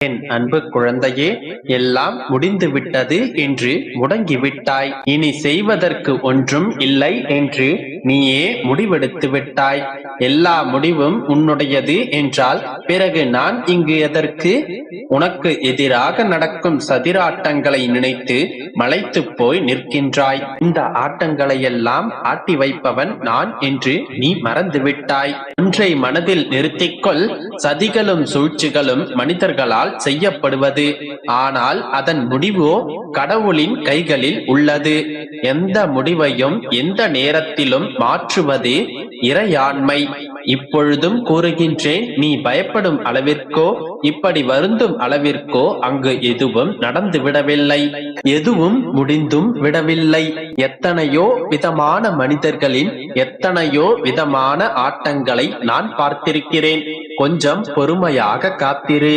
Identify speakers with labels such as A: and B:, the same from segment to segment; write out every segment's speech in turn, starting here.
A: என் அன்பு குழந்தையே எல்லாம் முடிந்து விட்டது என்று முடங்கிவிட்டாய். இனி செய்வதற்கு ஒன்றும் இல்லை என்று நீயே முடிவெடுத்து விட்டாய். எல்லா முடிவும் உன்னுடையது என்றால் பிறகு நான் இங்கு எதற்கு? உனக்கு எதிராக நடக்கும் சதிராட்டங்களை நினைத்து மலைத்து போய் நிற்கின்றாய். இந்த ஆட்டங்களை எல்லாம் ஆட்டி வைப்பவன் நான் என்று நீ மறந்துவிட்டாய். ஒன்றை மனதில் நிறுத்திக்கொள் சதிகளும் சூழ்ச்சிகளும் மனிதர்களால் செய்ய செய்யப்படுவது. ஆனால் அதன் முடிவோ கடவுளின் கைகளில் உள்ளது. எந்த முடிவையும் எந்த நேரத்திலும் மாற்றுவது இறையாண்மை. இப்பொழுதும் கூறுகின்றேன் நீ பயப்படும் அளவிற்கோ இப்படி வருந்தும் அளவிற்கோ அங்கு எதுவும் நடந்து விடவில்லை எதுவும் முடிந்தும் விடவில்லை. எத்தனையோ விதமான மனிதர்களின் எத்தனையோ விதமான ஆட்டங்களை நான் பார்த்திருக்கிறேன். கொஞ்சம் பொறுமையாக காத்திரு.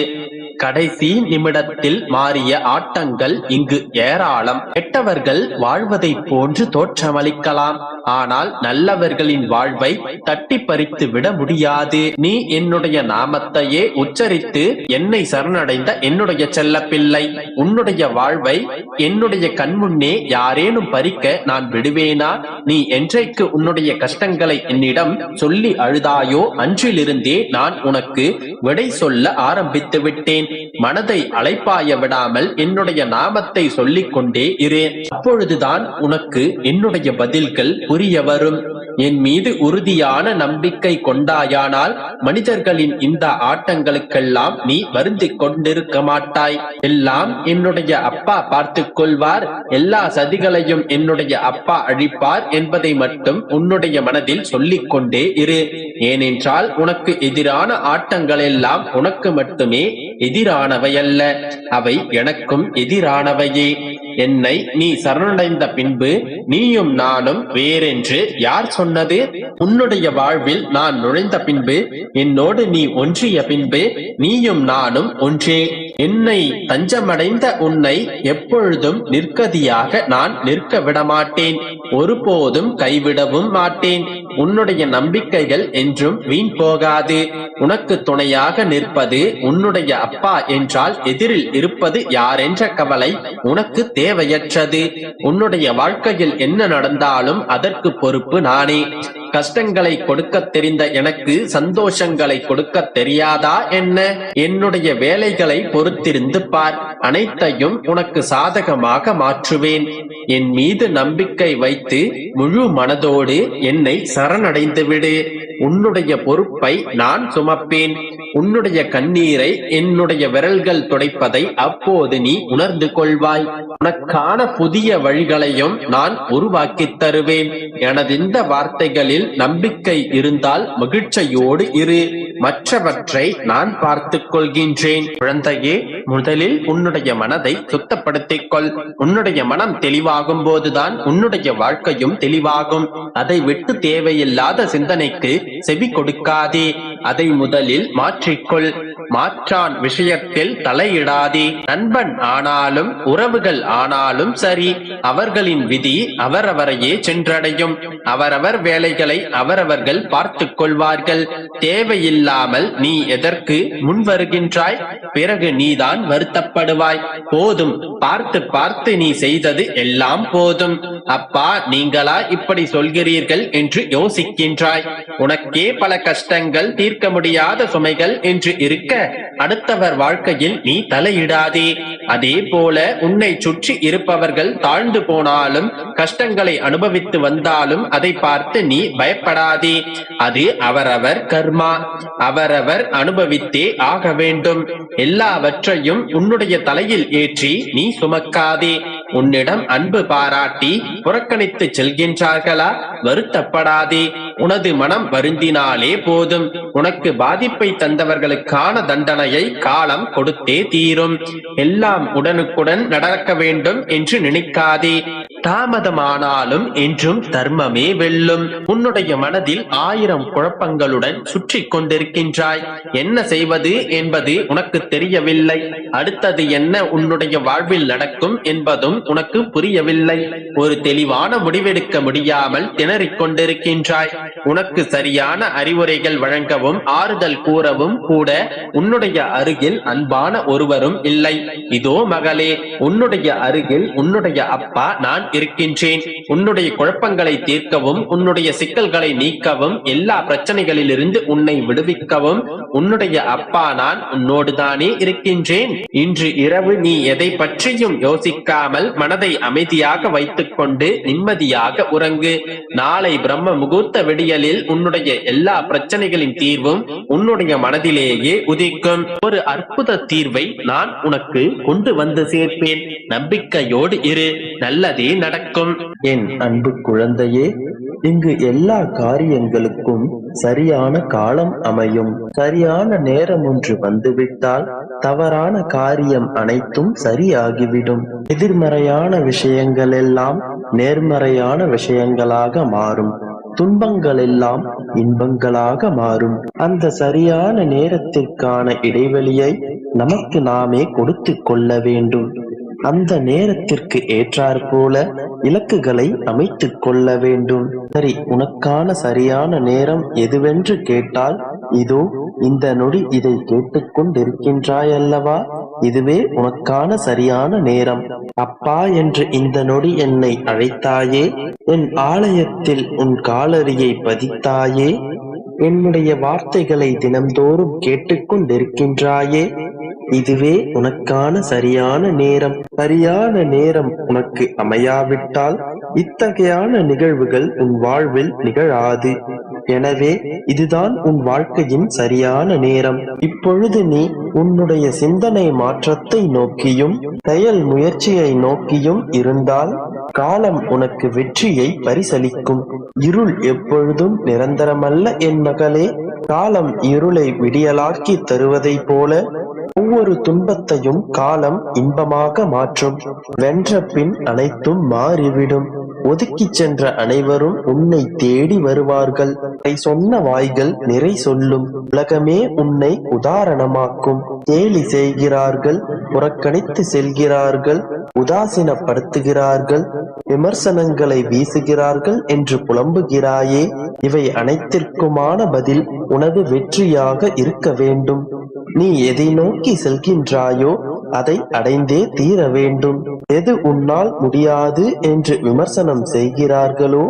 A: கடைசி நிமிடத்தில் மாறிய ஆட்டங்கள் இங்கு ஏராளம். கெட்டவர்கள் வாழ்வதை போன்று தோற்றமளிக்கலாம். ஆனால் நல்லவர்களின் வாழ்வை தட்டி பறித்து விட முடியாது. நீ என்னுடைய நாமத்தையே உச்சரித்து என்னை சரணடைந்த என்னுடைய செல்ல பிள்ளை உன்னுடைய வாழ்வை என்னுடைய கண்முன்னே யாரேனும் பறிக்க நான் விடுவேனா? நீ என்றைக்கு உன்னுடைய கஷ்டங்களை என்னிடம் சொல்லி அழுதாயோ அன்றிலிருந்தே நான் உனக்கு விடை சொல்ல ஆரம்பித்து விட்டேன். மனதை அழைப்பாய விடாமல் என்னுடைய நாமத்தை சொல்லிக் கொண்டே இரு. அப்பொழுதுதான் உனக்கு என்னுடைய பதில்கள் புரிய வரும். என் மீது உறுதியான நம்பிக்கை கொண்டாயானால் மனிதர்களின் இந்த ஆட்டங்களுக்கெல்லாம் நீ வருந்தி கொண்டிருக்க மாட்டாய். எல்லாம் என்னுடைய அப்பா பார்த்துக் கொள்வார். எல்லா சதிகளையும் என்னுடைய அப்பா அழிப்பார் என்பதை மட்டும் உன்னுடைய மனதில் சொல்லிக் கொண்டே இரு. ஏனென்றால் உனக்கு எதிரான ஆட்டங்கள் எல்லாம் உனக்கு மட்டுமே எதிரானவையல்ல. அவை எனக்கும் எதிரானவையே. என்னை நீ சரணடைந்த பின்பு நீயும் நானும் வேறென்று யார் சொன்னது? உன்னுடைய வாழ்வில் நான் நுழைந்த பின்பு என்னோடு நீ ஒன்றிய பின்பு நீயும் நானும் ஒன்றே. என்னை தஞ்சமடைந்த உன்னை எப்பொழுதும் நிற்கதியாக நான் நிற்க விடமாட்டேன். ஒருபோதும் கைவிடவும் மாட்டேன். உன்னுடைய நம்பிக்கைகள் என்றும் வீண் போகாது. உனக்கு துணையாக நிற்பது உன்னுடைய அப்பா என்றால் எதிரில் இருப்பது யாரென்ற கவலை உனக்கு தேவையற்றது. உன்னுடைய வாழ்க்கையில் என்ன நடந்தாலும் அதற்கு பொறுப்பு நானே. கஷ்டங்களை கொடுக்க தெரிந்த எனக்கு சந்தோஷங்களை கொடுக்க தெரியாதா என்ன? என்னுடைய வேலைகளை பொறுத்திருந்து பார். அனைத்தையும் உனக்கு சாதகமாக மாற்றுவேன். என் மீது நம்பிக்கை வைத்து முழு மனதோடு என்னை சரணடைந்து விடு உன்னுடைய பொறுப்பை நான் சுமப்பேன். உன்னுடைய கண்ணீரை என்னுடைய விரல்கள் துடைப்பதை அப்போது நீ உணர்ந்து கொள்வாய். உனக்கான புதிய வழிகளையும் நான் உருவாக்கித் தருவேன். எனது இந்த வார்த்தைகளில் நம்பிக்கை இருந்தால் மகிழ்ச்சியோடு இரு. மற்றவற்றை நான் பார்த்துக் கொள்கின்றேன். குழந்தையே முதலில் உன்னுடைய மனதை சுத்தப்படுத்திக் கொள் உன்னுடைய மனம் தெளிவாகும் போதுதான் உன்னுடைய வாழ்க்கையும் தெளிவாகும். அதை விட்டு தேவையில்லாத சிந்தனைக்கு செவி கொடுக்காதே. அதை முதலில் மாற்றிக்கொள். மாற்றான் விஷயத்தில் தலையிடாதே. நண்பன் ஆனாலும் உறவுகள் ஆனாலும் சரி. அவர்களின் விதி அவரவரையே சென்றடையும். அவரவர் வேலைகளை அவரவர்கள் பார்த்து கொள்வார்கள். தேவையில்லாமல் நீ எதற்கு முன் வருகின்றாய் பிறகு நீதான் வருத்தப்படுவாய். போதும் பார்த்து பார்த்து நீ செய்தது எல்லாம் போதும். அப்பா நீங்களா இப்படி சொல்கிறீர்கள் என்று யோசிக்கின்றாய். உனக்கே பல கஷ்டங்கள் தீர்க்க முடியாத சுமைகள் என்று இருக்க அடுத்தவர் வாழ்க்கையில் நீ தலையிடாதே. அதே போல உன்னை சுற்றி இருப்பவர்கள் தாழ்ந்து போனாலும் கஷ்டங்களை அனுபவித்து வந்தாலும் அதை பார்த்து நீ பயப்படாதே. அது அவரவர் கர்மா. அவரவர் அனுபவித்தே ஆக வேண்டும். எல்லாவற்றையும் உன்னுடைய தலையில் ஏற்றி நீ சுமக்காதே. உன்னிடம் அன்பு பாராட்டி புறக்கணித்து செல்கின்றார்களா? வருத்தப்படாதே. உனது மனம் வருந்தினாலே போதும். உனக்கு பாதிப்பை தந்தவர்களுக்கான தண்டனையை காலம் கொடுத்தே தீரும். எல்லாம் உடனுக்குடன் நடக்க வேண்டும் என்று நினைக்காதே.
B: தாமதமானாலும் என்றும் தர்மமே வெல்லும். உன்னுடைய மனதில் ஆயிரம் குழப்பங்களுடன் சுற்றி கொண்டிருக்கின்றாய். என்ன செய்வது என்பது உனக்கு தெரியவில்லை. அடுத்தது என்ன உன்னுடைய வாழ்வில் நடக்கும் என்பதும் உனக்கு புரியவில்லை. ஒரு தெளிவான முடிவெடுக்க முடியாமல் திணறிக் கொண்டிருக்கின்றாய். உனக்கு சரியான அறிவுரைகள் வழங்கவும் ஆறுதல் கூறவும் கூட உன்னுடைய அருகில் அன்பான ஒருவரும் இல்லை. இதோ மகளே உன்னுடைய அருகில் உன்னுடைய அப்பா நான் இருக்கின்றேன். உன்னுடைய குழப்பங்களை தீர்க்கவும் உன்னுடைய சிக்கல்களை நீக்கவும் எல்லா பிரச்சனைகளிலிருந்து உன்னை விடுவிக்கவும் உன்னுடைய அப்பா நான் உன்னோடுதானே இருக்கின்றேன். இன்று இரவு நீ எதை பற்றியும் யோசிக்காமல் மனதை அமைதியாக வைத்துக் கொண்டு நிம்மதியாக உறங்கு. நாளை பிரம்ம முகூர்த்த விடியலில் உன்னுடைய எல்லா பிரச்சனைகளின் தீர்வும் உன்னுடைய மனதிலேயே உதிக்கும். ஒரு அற்புத தீர்வை நான் உனக்கு கொண்டு வந்து சேர்ப்பேன். நம்பிக்கையோடு இரு. நல்லதே நடக்கும்.
A: என் அன்பு குழந்தையே இங்கு எல்லா காரியங்களுக்கும் சரியான காலம் அமையும். சரியான நேரம் ஒன்று வந்துவிட்டால் தவறான காரியம் அனைத்தும் சரியாகிவிடும். எதிர்மறையான விஷயங்கள் எல்லாம் நேர்மறையான விஷயங்களாக மாறும். துன்பங்கள் எல்லாம் இன்பங்களாக மாறும். அந்த சரியான நேரத்திற்கான இடைவெளியை நமக்கு நாமே கொடுத்து கொள்ள வேண்டும். அந்த நேரத்திற்கு ஏற்றாற் போல இலக்குகளை அமைத்துக் கொள்ள வேண்டும். சரி உனக்கான சரியான நேரம் எதுவென்று கேட்டால் இதோ இந்த நொடி இதை கேட்டுக்கொண்டிருக்கின்றாய் அல்லவா இதுவே உனக்கான சரியான நேரம். அப்பா என்று இந்த நொடி என்னை அழைத்தாயே என் ஆலயத்தில் உன் காலரியை பதித்தாயே என்னுடைய வார்த்தைகளை தினம்தோறும் கேட்டுக்கொண்டிருக்கின்றாயே இதுவே உனக்கான சரியான நேரம். சரியான நேரம் உனக்கு அமையாவிட்டால் இத்தகையான நிகழ்வுகள் உன் வாழ்வில் நிகழாது. எனவே இதுதான் உன் வாழ்க்கையின் சரியான நேரம். இப்பொழுது நீ உன்னுடைய சிந்தனை மாற்றத்தை நோக்கியும் செயல் முயற்சியை நோக்கியும் இருந்தால் காலம் உனக்கு வெற்றியை பரிசளிக்கும். இருள் எப்பொழுதும் நிரந்தரமல்ல என் மகளே. காலம் இருளை விடியலாக்கி தருவதைப் போல ஒவ்வொரு துன்பத்தையும் காலம் இன்பமாக மாற்றும். வென்ற பின் அனைத்தும் மாறிவிடும். ஒதுக்கிச் சென்ற அனைவரும் உன்னை தேடி வருவார்கள். அதை சொன்ன வாய்கள் நிறை சொல்லும். உலகமே உன்னை உதாரணமாக்கும். கேலி செய்கிறார்கள் புறக்கணித்து செல்கிறார்கள் உதாசீனப்படுத்துகிறார்கள் விமர்சனங்களை வீசுகிறார்கள் என்று புலம்புகிறாயே. இவை அனைத்திற்குமான பதில் உனது வெற்றியாக இருக்க வேண்டும். நீ எதை நோக்கி செல்கின்றாயோ அதை அடைந்தே தீர வேண்டும். எது உன்னால் முடியாது என்று விமர்சனம் செய்கிறார்களோ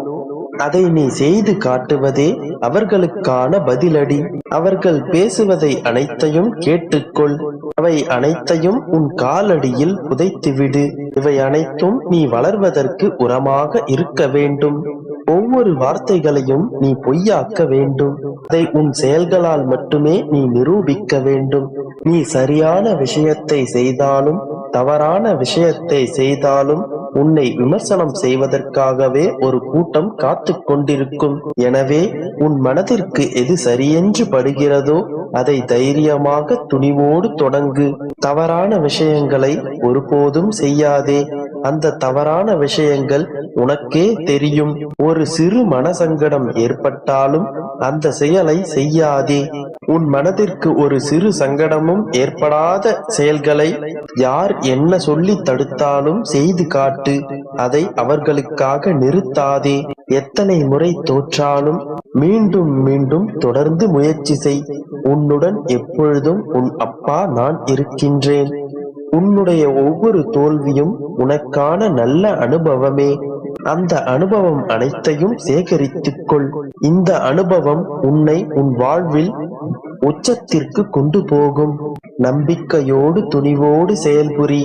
A: அதை நீ செய்து காட்டுவதே அவர்களுக்கான பதிலடி. அவர்கள் பேசுவதை அனைத்தையும் கேட்டுக்கொள். அவை அனைத்தையும் உன் காலடியில் புதைத்துவிடு. இவை அனைத்தும் நீ வளர்வதற்கு உரமாக இருக்க வேண்டும். ஒவ்வொரு வார்த்தைகளையும் நீ பொய்யாக்க வேண்டும். அதை உன் செயல்களால் மட்டுமே நீ நிரூபிக்க வேண்டும். நீ சரியான விஷயத்தை செய்தாலும் தவறான விஷயத்தை செய்தாலும் உன்னை விமர்சனம் செய்வதற்காகவே ஒரு கூட்டம் காத்து கொண்டிருக்கும். எனவே உன் மனதிற்கு எது சரியென்று படுகிறதோ அதை தைரியமாக துணிவோடு தொடங்கு. தவறான விஷயங்களை ஒருபோதும் செய்யாதே. அந்த தவறான விஷயங்கள் உனக்கே தெரியும். ஒரு சிறு மனசங்கடம் ஏற்பட்டாலும் அந்த செயலை செய்யாதே. உன் மனதிற்கு ஒரு சிறு சங்கடமும் ஏற்படாத செயல்களை யார் என்ன சொல்லி தடுத்தாலும் செய்து காட்டு. அதை அவர்களுக்காக நிறுத்தாதே. எத்தனை முறை தோற்றாலும் மீண்டும் மீண்டும் தொடர்ந்து முயற்சி செய். உன்னுடன் எப்பொழுதும் உன் அப்பா நான் இருக்கின்றேன். உன்னுடைய ஒவ்வொரு தோல்வியும் உனக்கான நல்ல அனுபவமே. அந்த அனுபவம் அனைத்தையும் சேகரித்துக் கொள் இந்த அனுபவம் உன்னை உன் வாழ்வில் உச்சத்திற்கு கொண்டு போகும். நம்பிக்கையோடு துணிவோடு செயல்புரி.